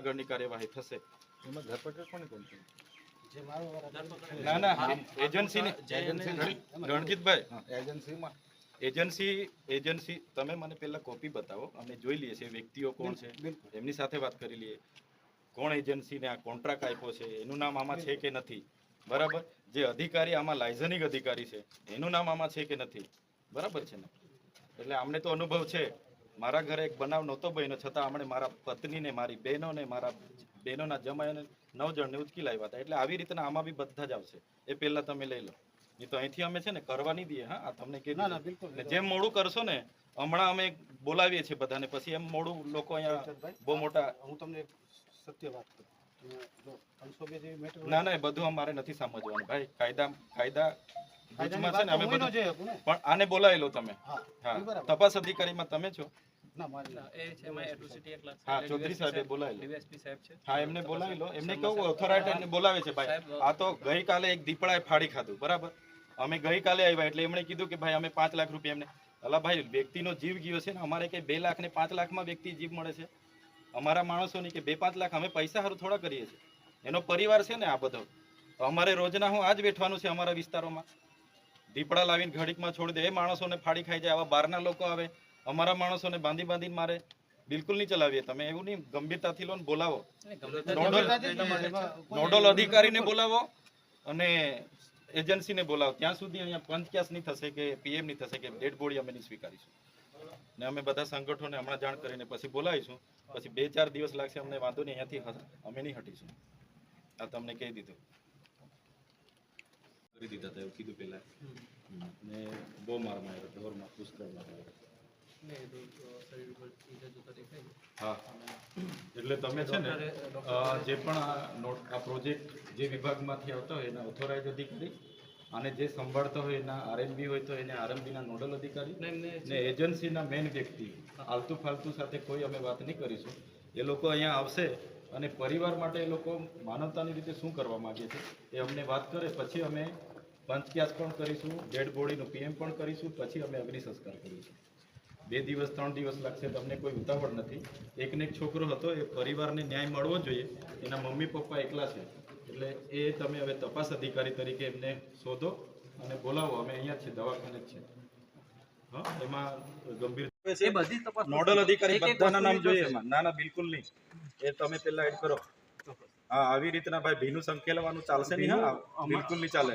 આગળની કાર્યવાહી થશે. એમાં ધરપકડ કોને કોણ છે? ના ના એજન્સીની રણજીતભાઈ. એજન્સીમાં. એજન્સી એજન્સી તમે મને પહેલા કોપી બતાવો. અમે જોઈ લઈએ છીએ વ્યક્તિઓ કોણ છે. એમની સાથે વાત કરી લઈએ. કોણ એજન્સીને આ કોન્ટ્રાક્ટ આપ્યો છે? એનું નામ આમાં છે કે નથી? બરાબર? જે અધિકારી આમાં લાયઝનિક અધિકારી છે એનું નામ આમાં છે કે નથી? બરાબર છે ને? એટલે અમને તો અનુભવ છે. મારા ઘરે એક બનાવ નહોતો બન્યો છતાં હમણે મારા પત્નીને મારી બહેનોને મારા બહેનોના જમાઈને નવ જણને ઉચકી લાવ્યા હતા. એટલે આવી રીતના આમાં બી બધા જ આવશે. એ પહેલાં તમે લઈ લો. નહીં તો અહીંથી અમે છે ને કરવા નહીં દઈએ હા? આ તમને ના ના બિલકુલ. જેમ મોડું કરશો ને હમણાં અમે બોલાવીએ છીએ બધાને. પછી એમ મોડું લોકો અહીંયા બહુ મોટા હું તમને સત્ય વાત કરું. ના ના બધું અમારે નથી સમજવાનું. ભાઈ કાયદા કાયદા ગુજમાં છે ને અમે બધું પણ આને બોલાવી લો તમે. હા. તપાસ અધિકારીમાં તમે છો. ના મારી એ છે એમાં એટ્રોસિટી એક લાખ હા ચૌધરી સાહેબે બોલાવી લો ડીવાયએસપી સાહેબ છે. હા એમને બોલાવી લો એમને કહું ઓથોરાઇટીને બોલાવે છે ભાઈ. આ તો ગઈકાલે એક ફાડી ખાધું બરાબર? અમે ગઈકાલે આવ્યા એટલે એમણે કીધું કે ભાઈ અમે પાંચ લાખ રૂપિયા એમને અલા ભાઈ વ્યક્તિનો જીવ ગયો છે ને અમારે કઈ બે લાખ ને પાંચ લાખમાં વ્યક્તિ જીવ મળે છે? અમારા માણસોની કે બે પાંચ લાખ અમે પૈસા સારું થોડા કરીએ છીએ. એનો પરિવાર છે ને આ બધો. તો અમારે રોજના હું આજ બેઠવાનું છે અમારા વિસ્તારોમાં. દીપડા લાવીને ઘડીકમાં છોડી દે. એ માણસોને ફાડી ખાઈ જાય આવા બહારના લોકો આવે. અમારા માણસોને બાંધી બાંધીને મારે બિલકુલ નહીં ચલાવીએ તમે એવું નહીં ગંભીરતાથી લો ને બોલાવો નોડલ નોડલ અધિકારીને બોલાવો અને એજન્સીને બોલાવો. ત્યાં સુધી અહીંયા પંચક્યાસ નહીં થશે કે પીએમ નહીં થશે કે ડેડ બોડી અમે નહીં સ્વીકારીશું. ને અમે બધા સંગઠનોને હમણાં જાણ કરીને પછી બોલાવીશું. પછી બે ચાર દિવસ લાગશે અમને વાંધો નહીં અહીંયાથી અમે નહીં હટીશું. આ તમને કહી દીધું. કરી દીધા હતા એવું કીધું પહેલાં. ને બહુ માર માર્યો ઢોરમાં પુષ્કળ માર્યો. હા. એટલે તમે છે ને જે પણ આ નોટ આ પ્રોજેક્ટ જે વિભાગમાંથી આવતા હોય એના ઓથોરાઇઝ અધિકારી અને જે સંભાળતા હોય એના આરએમબી હોય તો એને આરએમબીના નોડલ અધિકારી ને એજન્સીના મેઇન વ્યક્તિ આલતુ ફાલતુ સાથે કોઈ અમે વાત નહીં કરીશું. એ લોકો અહીંયા આવશે અને પરિવાર માટે એ લોકો માનવતાની રીતે શું કરવા માંગે છે એ અમને વાત કરે પછી અમે પંચક્યાસ પણ કરીશું ડેડ બોડીનું પીએમ પણ કરીશું પછી અમે અગ્નિ સંસ્કાર કરીશું. બે દિવસ ત્રણ દિવસ લાગશે તમને કોઈ ઉતાવળ નથી. એકને એક છોકરો હતો એ પરિવારને ન્યાય મળવો જોઈએ. એના મમ્મી પપ્પા એકલા છે. એટલે એ તમે હવે તપાસ અધિકારી તરીકે એમને શોધો અને બોલાવો. અમે અહીંયા છે દવાખાને જ છે હા એમાં ગંભીર એ બધી તપાસ નોડલ અધિકારી બધાના નામ જોઈએ એમાં. ના ના બિલકુલ નહીં. એ તમે પહેલા એડ કરો. હા આવી રીતના ભાઈ ભીનું સંકેલવાનું ચાલશે નહીં હા? બિલકુલ નહીં ચાલે.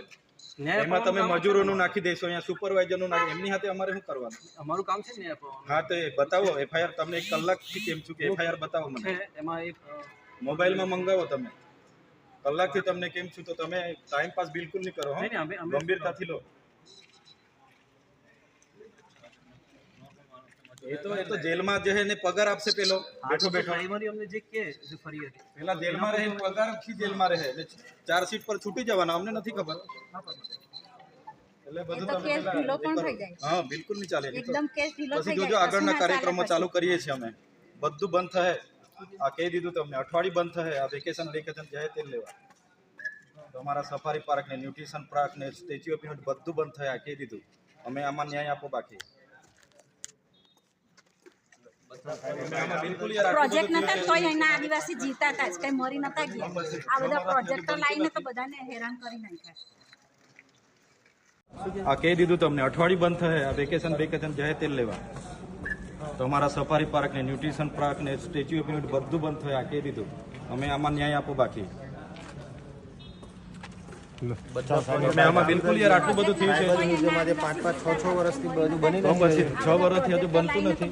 એમાં તમે મજૂરોનું નાખી દેશો અહીંયા સુપરવાઇઝરનું નાખી એમની હાથે અમારે શું કરવાનું? અમારું કામ છે ને હા તો એ બતાવો એફઆઈઆર તમને એક કલાકથી કેમ છું કે એફઆઈઆર બતાવો મને. એમાં એક મોબાઈલમાં મંગાવો તમે. કલાકથી તમને કેમ છું તો તમે ટાઈમ પાસ બિલકુલ નહીં કરો ગંભીરતાથી લો. એ તો એ તો જેલમાં જે એને પગાર આપશે પેલો. બેઠો બેઠો પ્રાઇમરી અમને જે કે જે ફરી હતી. પેલા જેલમાં રહે પગારથી જેલમાં રહે. એટલે ચાર સીટ પર છૂટી જવાના અમને નથી ખબર. એટલે બધું તો તમે કેસ ઢીલો પણ થઈ જાય. હા બિલકુલ નહીં ચાલે. એકદમ કેસ ઢીલો પછી થઈ જોજો જાય. આગળના પછી ના ચાલે કાર્યક્રમો ચાલુ કરીએ છીએ અમે. બધું બંધ થશે આ કહી દીધું તમને. અઠવાડિયું બંધ થાય આ વેકેશન વેકેશન જાય તે લેવા. તમારા સફારી પાર્ક ને ન્યુટ્રિશન પાર્ક ને સ્ટેચ્યુ ઓફ યુનિટ બધું બંધ થયા આ કહી દીધું. અમે આમાં ન્યાય આપો બાકી અમે આમાં બિલકુલ યાર આટલું પ્રોજેક્ટ બધું નતા તોય એના આદિવાસી જીવતા હતા જ કઈ મરી નતા ગયા. આ બધા પ્રોજેક્ટો લાવીને તો બધાને હેરાન કરી નાખ્યા આ કહી દીધું તમને અઠવાડિયું બંધ થશે. આ વેકેશન વેકેશન જાય તે લેવા. તમારા સફારી પાર્ક ને ન્યુટ્રિશન પાર્ક ને સ્ટેચ્યુ ઓફ યુનિટી બધું બંધ થયા આ કહી દીધું. અમે આમાં ન્યાય આપો બાકી. અમે આમાં બિલકુલ યાર આટલું બધું થયું છે. પાંચ પાંચ છ છ વર્ષથી બધું બની તો પછી છ. વર્ષથી હજુ બનતું નથી?